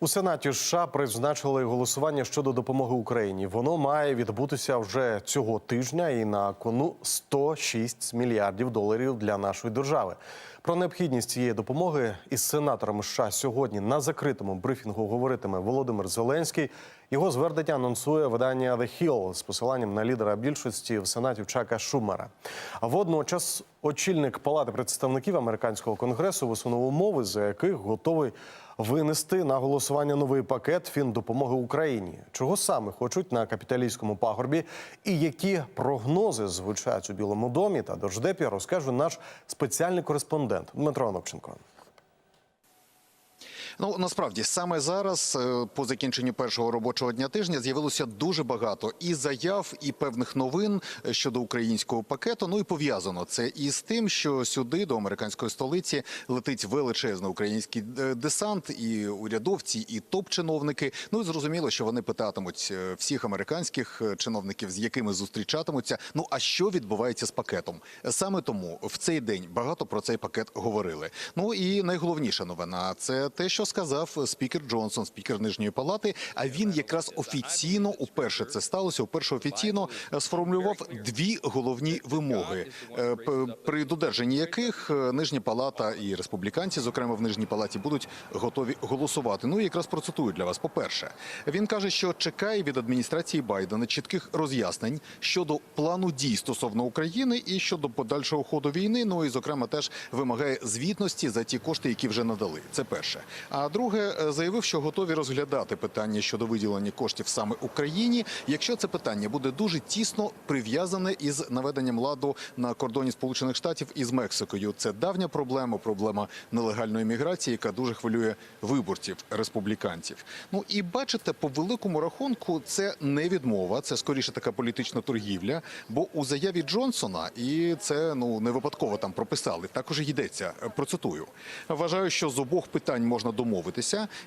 У Сенаті США призначили голосування щодо допомоги Україні. Воно має відбутися вже цього тижня і на кону 106 мільярдів доларів для нашої держави. Про необхідність цієї допомоги із сенаторами США сьогодні на закритому брифінгу говоритиме Володимир Зеленський. Його звернення анонсує видання The Hill з посиланням на лідера більшості в сенаті Чака Шумера. А водночас очільник Палати представників американського конгресу висунув умови, за яких готовий винести на голосування новий пакет фіндопомоги Україні. Чого саме хочуть на капіталійському пагорбі, і які прогнози звучать у Білому домі та Держдепі, розкаже наш спеціальний кореспондент Дмитро Анопченко. Ну насправді саме зараз, е, по закінченню першого робочого дня тижня, з'явилося дуже багато і заяв, і певних новин е, щодо українського пакету. Ну і пов'язано це із тим, що сюди до американської столиці летить величезний український е, десант, і урядовці, і топ-чиновники. Ну і зрозуміло, що вони питатимуть всіх американських чиновників, з якими зустрічатимуться. Ну а що відбувається з пакетом? Саме тому в цей день багато про цей пакет говорили. Ну і найголовніша новина це те, що сказав спікер Джонсон, спікер нижньої палати. А він якраз офіційно уперше це сталося. Уперше офіційно е, сформулював дві головні вимоги, е, при додержанні яких е, нижня палата і республіканці, зокрема в нижній палаті, будуть готові голосувати. Ну і якраз процитую для вас. По перше, він каже, що чекає від адміністрації Байдена чітких роз'яснень щодо плану дій стосовно України і щодо подальшого ходу війни. Ну і зокрема теж вимагає звітності за ті кошти, які вже надали. Це перше. А друге, е, заявив, що готові розглядати питання щодо виділення коштів саме Україні, якщо це питання буде дуже тісно прив'язане із наведенням ладу на кордоні Сполучених Штатів із Мексикою. Це давня проблема, проблема нелегальної міграції, яка дуже хвилює виборців республіканців. Ну і бачите, по великому рахунку це не відмова, це скоріше така політична торгівля. Бо у заяві Джонсона, і це ну не випадково там прописали. Також йдеться. Процитую. Вважаю, що з обох питань можна домовитися,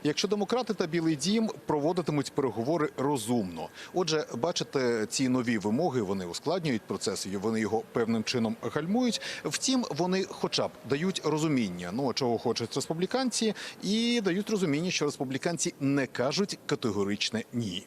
якщо демократи та Білий Дім проводитимуть переговори розумно. Отже, бачите, ці нові вимоги вони ускладнюють процес, вони його певним чином гальмують. Втім, вони, хоча б дають розуміння, ну чого хочуть республіканці, і дають розуміння, що республіканці не кажуть категоричне ні.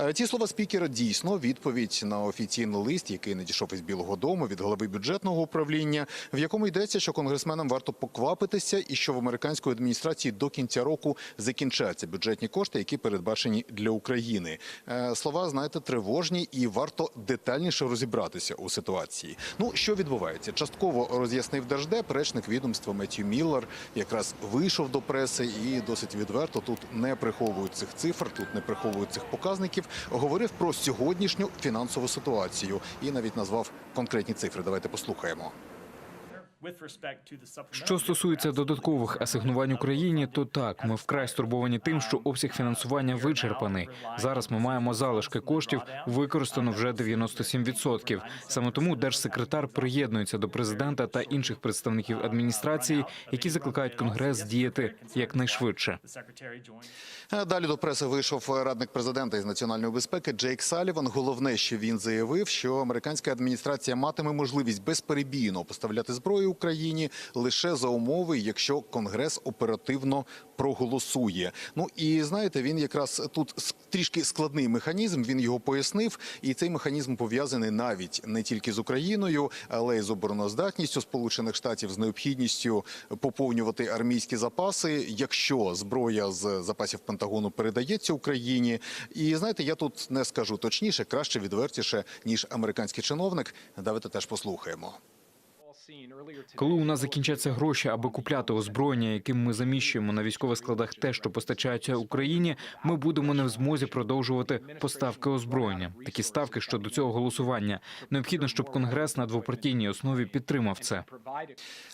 Е, Ці слова спікера дійсно відповідь на офіційний лист, який надійшов із Білого Дому від голови бюджетного управління, в якому йдеться, що конгресменам варто поквапитися, і що в американської адміністрації до кінця року закінчаться бюджетні кошти, які передбачені для України. Е, Слова знаєте тривожні, і варто детальніше розібратися у ситуації. Ну що відбувається? Частково роз'яснив держдеп, речник відомства Меттью Міллер якраз вийшов до преси і досить відверто тут не приховують цих цифр, тут не приховують цих показників. Говорив про сьогоднішню фінансову ситуацію і навіть назвав конкретні цифри. Давайте послухаємо. Що стосується додаткових асигнувань Україні, то так ми вкрай стурбовані тим, що обсяг фінансування вичерпаний. Зараз ми маємо залишки коштів, використано вже 97%. Саме тому держсекретар приєднується до президента та інших представників адміністрації, які закликають конгрес діяти якнайшвидше. Е, Далі до преси вийшов радник президента із національної безпеки Джейк Саліван. Головне, що він заявив, що американська адміністрація матиме можливість безперебійно поставляти зброю Україні лише за умови, якщо Конгрес оперативно проголосує. Ну і знаєте, він якраз тут трішки складний механізм. Він його пояснив, і цей механізм пов'язаний навіть не тільки з Україною, але й з обороноздатністю Сполучених Штатів, з необхідністю поповнювати армійські запаси, якщо зброя з запасів Пентагону передається Україні. І знаєте, я тут не скажу точніше, краще відвертіше ніж американський чиновник. Давайте теж послухаємо. Коли у нас закінчаться гроші, аби купляти озброєння, яким ми заміщуємо на військових складах те, що постачається Україні, ми будемо не в змозі продовжувати поставки озброєння. Такі ставки щодо цього голосування необхідно, щоб конгрес на двопартійній основі підтримав це.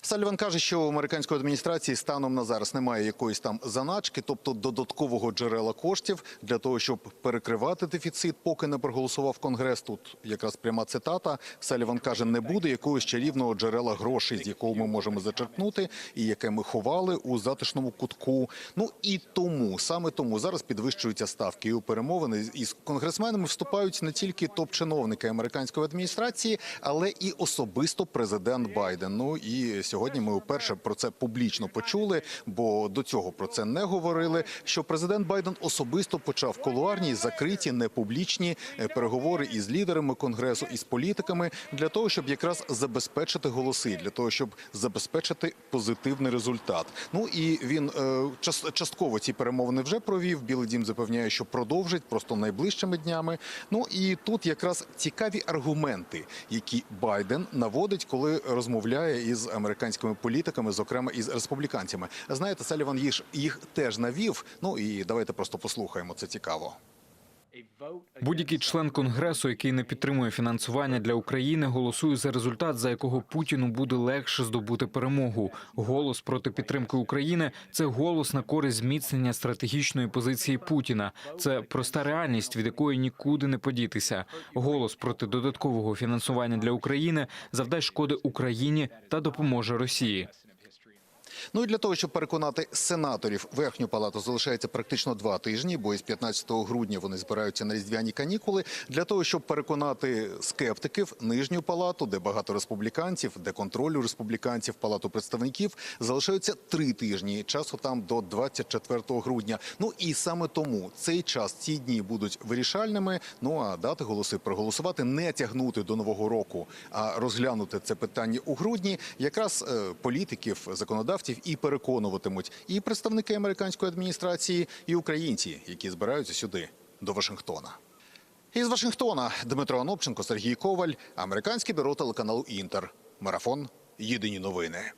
Саліван каже, що у американської адміністрації станом на зараз немає якоїсь там заначки, тобто додаткового джерела коштів для того, щоб перекривати дефіцит, поки не проголосував конгрес. Тут якраз пряма цитата. Саліван каже, не буде якогось чарівного джерела джерела грошей, з якого ми можемо зачерпнути, і яке ми ховали у затишному кутку. Ну і тому саме тому зараз підвищуються ставки і у перемовини із конгресменами вступають не тільки топ-чиновники американської адміністрації, але і особисто президент Байден. Ну і сьогодні ми вперше про це публічно почули, бо до цього про це не говорили. Що президент Байден особисто почав колуарні, закриті, непублічні е, переговори із лідерами конгресу, із політиками для того, щоб якраз забезпечити голоси, для того, щоб забезпечити позитивний результат. Ну і він е, час- частково ці перемовини вже провів. Білий дім запевняє, що продовжить просто найближчими днями. Ну і тут якраз цікаві аргументи, які Байден наводить, коли розмовляє із американськими політиками, зокрема із республіканцями. Знаєте, Саліван їх, їх теж навів. Ну і давайте просто послухаємо. Це цікаво. Будь-який член конгресу, який не підтримує фінансування для України, голосує за результат, за якого Путіну буде легше здобути перемогу. Голос проти підтримки України це голос на користь зміцнення стратегічної позиції Путіна. Це проста реальність, від якої нікуди не подітися. Голос проти додаткового фінансування для України завдасть шкоди Україні та допоможе Росії. Ну і для того, щоб переконати сенаторів, верхню палату залишається практично два тижні, бо із 15 грудня вони збираються на різдвяні канікули. Для того, щоб переконати скептиків, нижню палату, де багато республіканців, де контролю республіканців, палату представників, залишаються три тижні. Часу там до 24 грудня. Ну і саме тому цей час, ці дні будуть вирішальними. Ну а дати голоси проголосувати, не тягнути до нового року, а розглянути це питання у грудні. Якраз е, політиків, законодавців і переконуватимуть і представники американської адміністрації, і українці, які збираються сюди до Вашингтона. Із Вашингтона Дмитро Анопченко, Сергій Коваль, американське бюро телеканалу Інтер. Марафон. Єдині новини.